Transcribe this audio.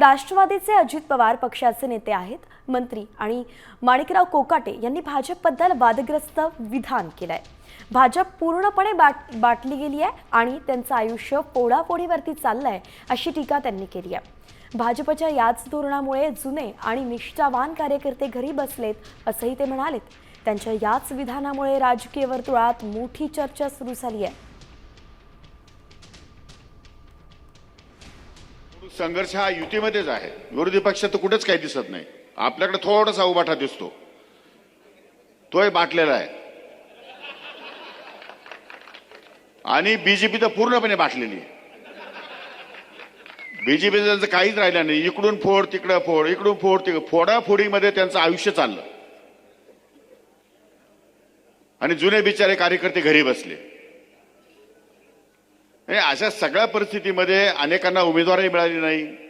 राष्ट्रवादीचे अजित पवार पक्षाचे नेते आहेत मंत्री आणि माणिकराव कोकाटे यांनी भाजपबद्दल वादग्रस्त विधान केलं आहे भाजप पूर्णपणे बाट बाटली गेली आहे आणि त्यांचं आयुष्य पोडापोडीवरती आहे अशी टीका त्यांनी केली आहे भाजपच्या याच धोरणामुळे जुने आणि निष्ठावान कार्यकर्ते घरी बसलेत असंही ते म्हणालेत. त्यांच्या याच विधानामुळे राजकीय वर्तुळात मोठी चर्चा सुरू झाली आहे संघर्ष हा युतीमध्येच आहे. विरोधी पक्ष तर कुठेच काही दिसत नाही. आपल्याकडे थोडासा उभाठा दिसतो. तोही बाटलेला आहे. आणि बीजेपी तर पूर्णपणे बाटलेली आहे. बीजेपी त्यांचं काहीच राहिलं नाही. इकडून फोड तिकडं फोड इकडून फोड तिकडं फोडाफोडीमध्ये त्यांचं आयुष्य चाललं. आणि जुने बिचारे कार्यकर्ते घरी बसले. अशा सगळ्या परिस्थितीमध्ये अनेकांना उमेदवारही मिळाली नाही.